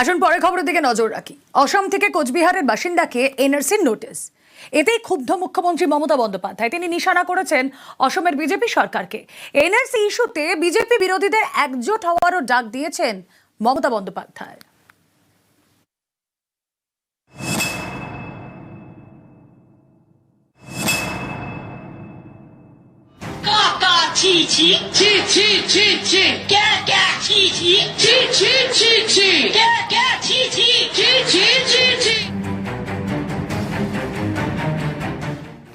আসুন পরে খবরের দিকে নজর রাখি। অসম থেকে কোচবিহারের বাসিন্দাকে এনআরসির নোটিশ। এতেই ক্ষুব্ধ মুখ্যমন্ত্রী মমতা বন্দ্যোপাধ্যায়। তিনি নিশানা করেছেন অসমের বিজেপি সরকারকে। এনআরসি ইস্যুতে বিজেপি বিরোধীদের একজোট হওয়ারও ডাক দিয়েছেন মমতা বন্দ্যোপাধ্যায়। 嘎嘎七七七七七七，嘎嘎七七七七七七，嘎嘎七七七七七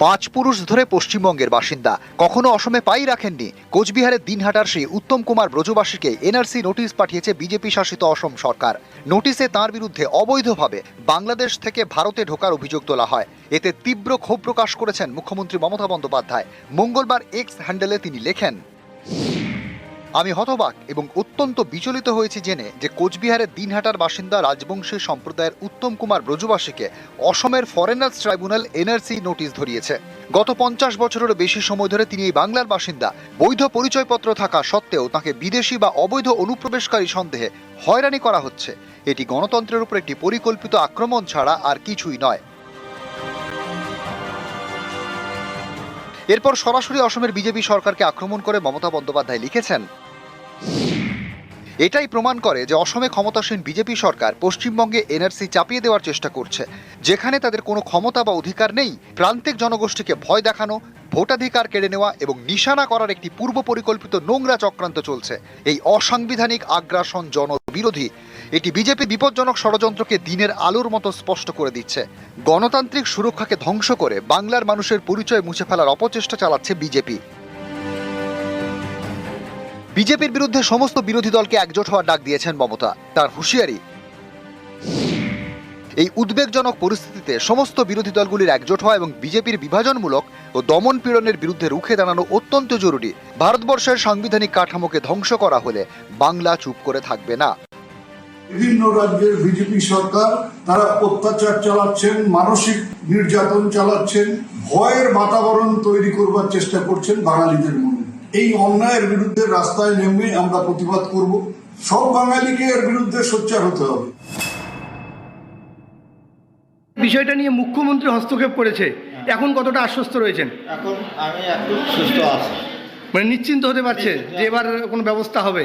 পাঁচ পুরুষ ধরে পশ্চিমবঙ্গের বাসিন্দা। কখনো অসমে পাই রাখেননি। কোচবিহারের দিনহাটার সেই উত্তম কুমার ব্রজবাসীকে এনআরসি নোটিশ পাঠিয়েছে বিজেপি শাসিত অসম সরকার। নোটিশে তার বিরুদ্ধে অবৈধভাবে বাংলাদেশ থেকে ভারতে ঢোকার অভিযোগ তোলা হয়। এতে তীব্র ক্ষোভ প্রকাশ করেছেন মুখ্যমন্ত্রী মমতা বন্দ্যোপাধ্যায়। মঙ্গলবার এক্স হ্যান্ডেলে তিনি লেখেন আমি হতবাক এবং অত্যন্ত বিচলিত হয়েছি জেনে যে কোচবিহারের দিনহাটার বাসিন্দা রাজবংশী সম্প্রদায়ের উত্তম কুমার ব্রজবাসীকে অসমের ফরেনার্স ট্রাইব্যুনাল এনআরসি নোটিশ ধরিয়েছে। গত পঞ্চাশ বছরেরও বেশি সময় ধরে তিনি এই বাংলার বাসিন্দা। বৈধ পরিচয়পত্র থাকা সত্ত্বেও তাকে বিদেশি বা অবৈধ অনুপ্রবেশকারী সন্দেহে হয়রানি করা হচ্ছে। এটি গণতন্ত্রের উপর একটি পরিকল্পিত আক্রমণ ছাড়া আর কিছুই নয়। এরপর সরাসরি অসমের বিজেপি সরকারকে আক্রমণ করে মমতা বন্দ্যোপাধ্যায় লিখেছেন এটাই প্রমাণ করে যে অসমে ক্ষমতাসীন বিজেপি সরকার পশ্চিমবঙ্গে এনআরসি চাপিয়ে দেওয়ার চেষ্টা করছে। যেখানে তাদের কোনো ক্ষমতা বা অধিকার নেই, প্রান্তিক জনগোষ্ঠীকে ভয় দেখানো, ভোটাধিকার কেড়ে নেওয়া এবং নিশানা করার একটি পূর্ব পরিকল্পিত নোংরা চক্রান্ত চলছে। এই অসাংবিধানিক আগ্রাসন জনবিরোধী, এটি বিজেপি বিপজ্জনক ষড়যন্ত্রকে দিনের আলোর মতো স্পষ্ট করে দিচ্ছে। গণতান্ত্রিক সুরক্ষাকে ধ্বংস করে বাংলার মানুষের পরিচয় মুছে ফেলার অপচেষ্টা চালাচ্ছে বিজেপি। বিজেপির বিরুদ্ধে সমস্ত বিরোধী দলকে একজোট হওয়ার ডাক দিয়েছেন মমতা। তার হুঁশিয়ারি। এই উদ্বেগজনক পরিস্থিতিতে সমস্ত বিরোধী দলগুলির একজোট হওয়া এবং বিজেপির বিভাজনমূলক ও দমন পীড়নের বিরুদ্ধে রুখে দাঁড়ানো অত্যন্ত জরুরি। ভারতবর্ষের সাংবিধানিক কাঠামোকে ধ্বংস করা হলে বাংলা চুপ করে থাকবে না। বিভিন্ন রাজ্যের বিজেপি সরকার, তারা অত্যাচার চালাচ্ছেন, মানসিক নির্যাতন চালাচ্ছেন, ভয়ের বাতাবরণ তৈরি করবার চেষ্টা করছেন বাঙালিদের মনে এই অন্যায়ের বিরুদ্ধে রাস্তায় নেমে আমরা প্রতিবাদ করব। সব বাঙালিকে এর বিরুদ্ধে সোচ্চার হতে হবে। বিষয়টা নিয়ে মুখ্যমন্ত্রী হস্তক্ষেপ করেছে। এখন কতটা আশ্বস্ত রয়েছেন? এখন আমি একটু সুস্থ আছি। মানে নিশ্চিন্ত হতে পারছে যে এবার কোনো ব্যবস্থা হবে।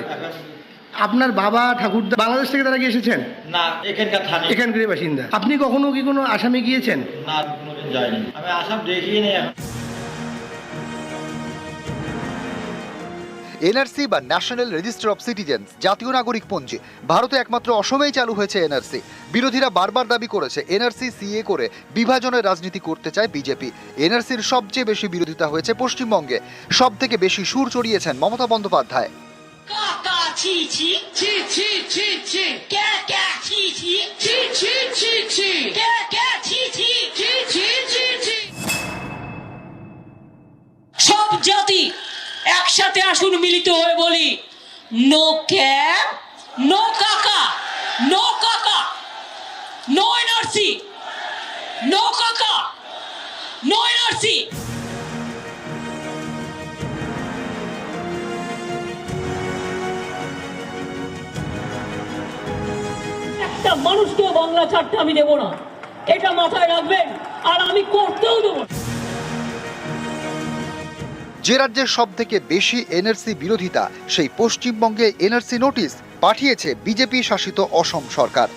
আপনার বাবা ঠাকুরদা বাংলাদেশ থেকে তারা কি এসেছেন? না এখানকার থানি। এখানকারই বাসিন্দা। আপনি কখনো কি কোনো আসামে গিয়েছেন? না কোনোদিন যাইনি। আমি আসাম দেখিয়ে এনআরসি বা ন্যাশনাল রেজিস্টার অফ সিটিজেন্স জাতীয় নাগরিক পঞ্জি ভারতে একমাত্র অসমেই চালু হয়েছে এনআরসি বিরোধীরা বারবার দাবি করেছে এনআরসি সিএ করে বিভাজনের রাজনীতি করতে চায় বিজেপি এনআরসির সবচেয়ে বেশি বিরোধিতা হয়েছে পশ্চিমবঙ্গে সব থেকে বেশি সুর চড়িয়েছেন মমতা বন্দ্যোপাধ্যায় সব জাতি একসাথে আসুন, মিলিত হয়ে বলি। নো ক্যাব, নো কাকা নো কাকা, নো এনআরসি, নো কাকা, নো এনআরসি। একটা মানুষকেও বাংলা ছাড়তে আমি দেবো না। এটা মাথায় রাখবেন, আর আমি করতেও দেবো না। যে রাজ্যের সব থেকে বেশি এনআরসি বিরোধিতা, সেই পশ্চিমবঙ্গে এনআরসি নোটিশ পাঠিয়েছে বিজেপি শাসিত অসম সরকার।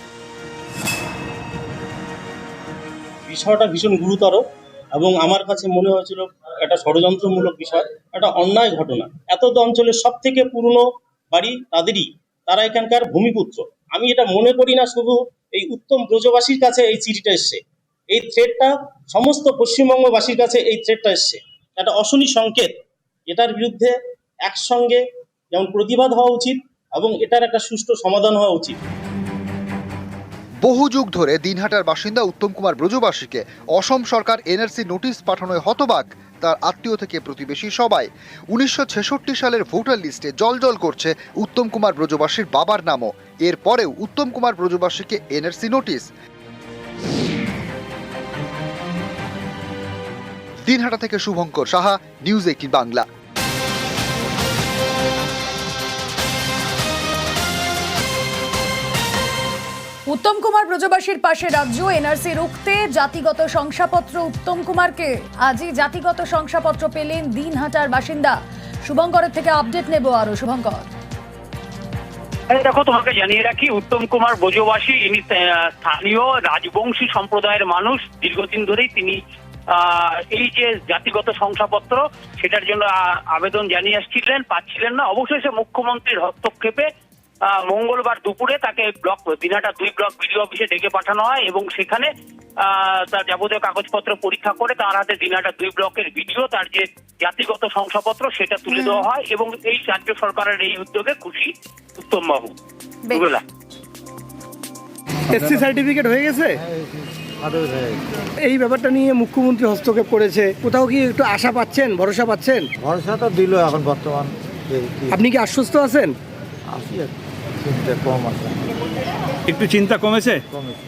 বিষয়টা ভীষণ গুরুতর এবং আমার কাছে মনে হয়েছিল একটা ষড়যন্ত্রমূলক বিষয়, একটা অন্যায় ঘটনা। এত অঞ্চলের সব থেকে পুরনো বাড়ি তাদেরই, তারা এখানকার ভূমিপুত্র। আমি এটা মনে করি না শুধু এই উত্তম ব্রজবাসীর কাছে এই চিঠিটা এসছে। এই থ্রেডটা সমস্ত পশ্চিমবঙ্গবাসীর কাছে এই থ্রেডটা এসছে। একটা অশনি সংকেত এটার বিরুদ্ধে একসঙ্গে যেমন প্রতিবাদ হওয়া উচিত এবং এটার একটা সুষ্ঠু সমাধান হওয়া উচিত। বহু যুগ ধরে দিনহাটার বাসিন্দা উত্তম কুমার ব্রজবাসীকে অসম সরকার এনআরসি নোটিশ পাঠানোয় হতবাক তার আত্মীয় থেকে প্রতিবেশী সবাই। উনিশশো ছেষট্টি সালের ভোটার লিস্টে জলজল করছে উত্তম কুমার ব্রজবাসীর বাবার নামও। এরপরেও উত্তম কুমার ব্রজবাসীকে এনআরসি নোটিশ। দিনহাটা থেকে শুভঙ্কর সাহা নিউজ এইটিন বাংলা। উত্তম কুমার ব্রজবাসীর পাশে রাজ্য এনআরসি রুখতে জাতিগত শংসাপত্র উত্তম কুমারকে। আজই জাতিগত শংসাপত্র পেলেন দিনহাটার বাসিন্দা। শুভঙ্করের থেকে আপডেট নেব আরও শুভঙ্কর। দেখো তোমাকে জানিয়ে রাখি উত্তম কুমার ব্রজবাসী ইনি আহ, স্থানীয় রাজবংশী সম্প্রদায়ের মানুষ। দীর্ঘদিন ধরেই তিনি এই যে জাতিগত শংসাপত্র সেটার জন্য আবেদন জানিয়ে আসছিলেন পাচ্ছিলেন না। অবশেষে মুখ্যমন্ত্রীর হস্তক্ষেপে আহ, মঙ্গলবার দুপুরে তাকে ব্লক দিনাটা দুই ব্লক বিডিও অফিসে ডেকে পাঠানো হয় এবং সেখানে আহ, তার যাবতীয় কাগজপত্র পরীক্ষা করে তার হাতে দিনাটা দুই ব্লকের ভিডিও তার যে জাতিগত শংসাপত্র সেটা তুলে দেওয়া হয় এবং এই রাজ্য সরকারের এই উদ্যোগে খুশি উত্তম বাবু এসসি সার্টিফিকেট হয়ে গেছে। এই ব্যাপারটা নিয়ে মুখ্যমন্ত্রী হস্তক্ষেপ করেছে। কোথাও কি একটু আশা পাচ্ছেন ভরসা পাচ্ছেন? ভরসা তো দিল এখন বর্তমান আপনি কি আশ্বস্ত আছেন? আসি চিন্তা কম আছে। একটু চিন্তা কমেছে? কমেছে।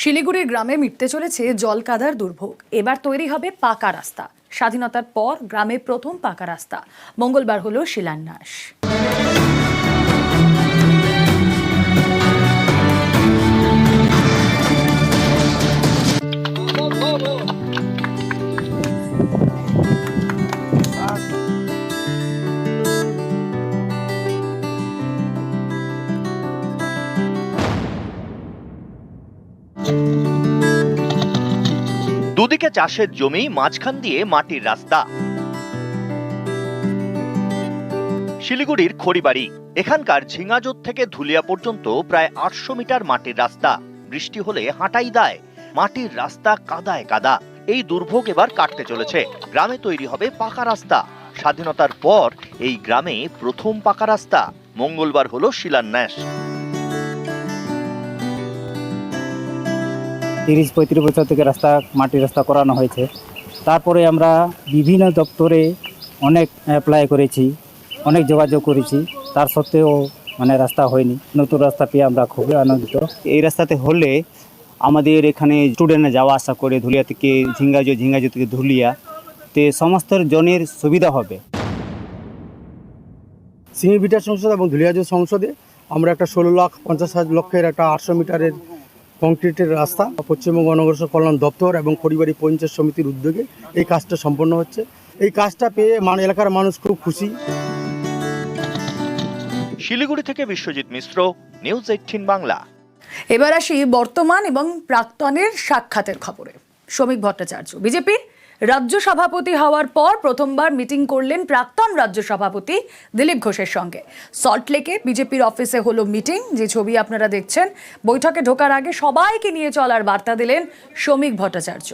শিলিগুড়ির গ্রামে মিটতে চলেছে জল কাদার দুর্ভোগ। এবার তৈরি হবে পাকা রাস্তা। স্বাধীনতার পর গ্রামে প্রথম পাকা রাস্তা। মঙ্গলবার হলো শিলান্যাস। দুদিকে চাষের জমি, মাঝখান দিয়ে মাটির রাস্তা। শিলিগুড়ির খড়িবাড়ি, এখানকার ঝিঙাজোত থেকে ধুলিয়া পর্যন্ত প্রায় আটশো মিটার মাটির রাস্তা। বৃষ্টি হলে হাঁটাই দায়, মাটির রাস্তা কাদায় কাদা। এই দুর্ভোগ এবার কাটতে চলেছে। গ্রামে তৈরি হবে পাকা রাস্তা। স্বাধীনতার পর এই গ্রামে প্রথম পাকা রাস্তা। মঙ্গলবার হলো শিলান্যাস। তিরিশ পঁয়ত্রিশ বছর থেকে রাস্তা, মাটির রাস্তা করানো হয়েছে। তারপরে আমরা বিভিন্ন দপ্তরে অনেক অ্যাপ্লাই করেছি, অনেক যোগাযোগ করেছি। তার সত্ত্বেও মানে রাস্তা হয়নি। নতুন রাস্তা পেয়ে আমরা খুবই আনন্দিত। এই রাস্তাতে হলে আমাদের এখানে স্টুডেন্টরা যাওয়া আসা করে, ধুলিয়া থেকে ঝিঙ্গাজো ঝিঙ্গাজো থেকে ধুলিয়া, তে সমস্ত জনের সুবিধা হবে। সিমি বিটার সংসদ এবং ধুলিয়াজু সংসদে আমরা একটা ষোলো লাখ, পঞ্চাশ হাজার লক্ষের একটা আটশো মিটারের কংক্রিটের রাস্তা পশ্চিমবঙ্গ অনগ্রসর কল্যাণ দপ্তর এবং পরিবারী পঞ্চায়েত সমিতির উদ্যোগে এই কাজটা সম্পন্ন হচ্ছে। এই কাজটা পেয়ে মান এলাকার মানুষ খুব খুশি। শিলিগুড়ি থেকে বিশ্বজিৎ মিশ্র নিউজ এইটিন বাংলা। এবার আসি বর্তমান এবং প্রাক্তনের সাক্ষাতের খবরে। শ্রমিক ভট্টাচার্য বিজেপির রাজ্য সভাপতি হওয়ার পর প্রথমবার মিটিং করলেন প্রাক্তন রাজ্য সভাপতি দিলীপ ঘোষের সঙ্গে। সল্টলেকে বিজেপির অফিসে হলো মিটিং, যে ছবি আপনারা দেখছেন। বৈঠকে ঢোকার আগে সবাইকে নিয়ে চলার বার্তা দিলেন শ্রমিক ভট্টাচার্য।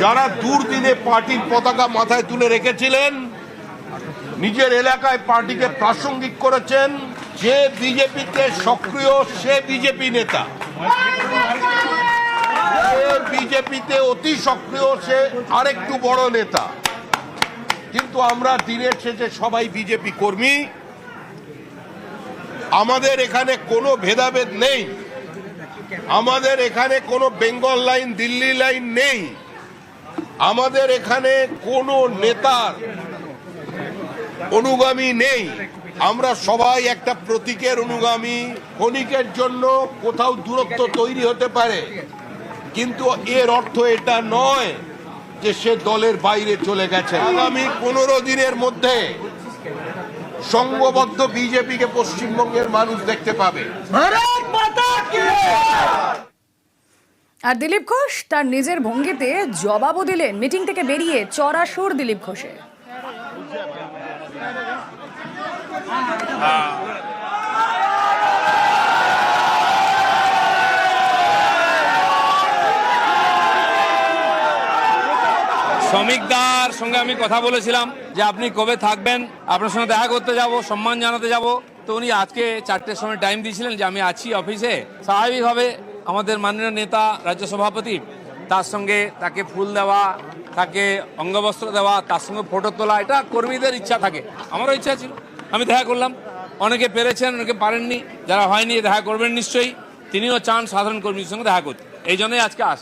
যারা দুর্দিনে পার্টির পতাকা মাথায় তুলে রেখেছিলেন নিজের এলাকায় পার্টিকে প্রাসঙ্গিক করেছেন, যে বিজেপিতে সক্রিয়, সে বিজেপি নেতা। বিজেপিতে অতি সক্রিয়, সে আরেকটু বড় নেতা। কিন্তু আমরা দিনের শেষে সবাই বিজেপি কর্মী। আমাদের এখানে কোনো ভেদাভেদ নেই। আমাদের এখানে কোনো বেঙ্গল লাইন, দিল্লি লাইন নেই। আমাদের এখানে কোনো নেতার অনুগামী নেই। আমরা সবাই একটা প্রতীকের অনুগামী। ক্ষণিকের জন্য কোথাও দূরত্ব তৈরি হতে পারে। কিন্তু এর অর্থ এটা নয় যে সে দলের বাইরে চলে গেছে। আগামী পনেরো দিনের মধ্যে সংঘবদ্ধ বিজেপিকে পশ্চিমবঙ্গের মানুষ দেখতে পাবে। আর দিলীপ ঘোষ তার নিজের ভঙ্গিতে জবাবও দিলেন। মিটিং থেকে বেরিয়ে চড়া সুর দিলীপ ঘোষের। শ্রমিকদার সঙ্গে আমি কথা বলেছিলাম যে আপনি কবে থাকবেন, আপনার সঙ্গে দেখা করতে যাব, সম্মান জানাতে যাব। তো উনি আজকে চারটের সময় টাইম দিয়েছিলেন যে আমি আছি অফিসে স্বাভাবিকভাবে আমাদের মাননীয় নেতা, রাজ্য সভাপতি, তার সঙ্গে তাকে ফুল দেওয়া, তাকে অঙ্গবস্ত্র দেওয়া, তার সঙ্গে ফটো তোলা, এটা কর্মীদের ইচ্ছা থাকে। আমারও ইচ্ছা ছিল। আমি দেখা করলাম। অনেকে পেরেছেন, অনেকে পারেননি। যারা হয়নি, দেখা করবেন নিশ্চয়ই। তিনিও চান সাধারণ কর্মীর সঙ্গে দেখা করতে। এই জন্যই আজকে আসে।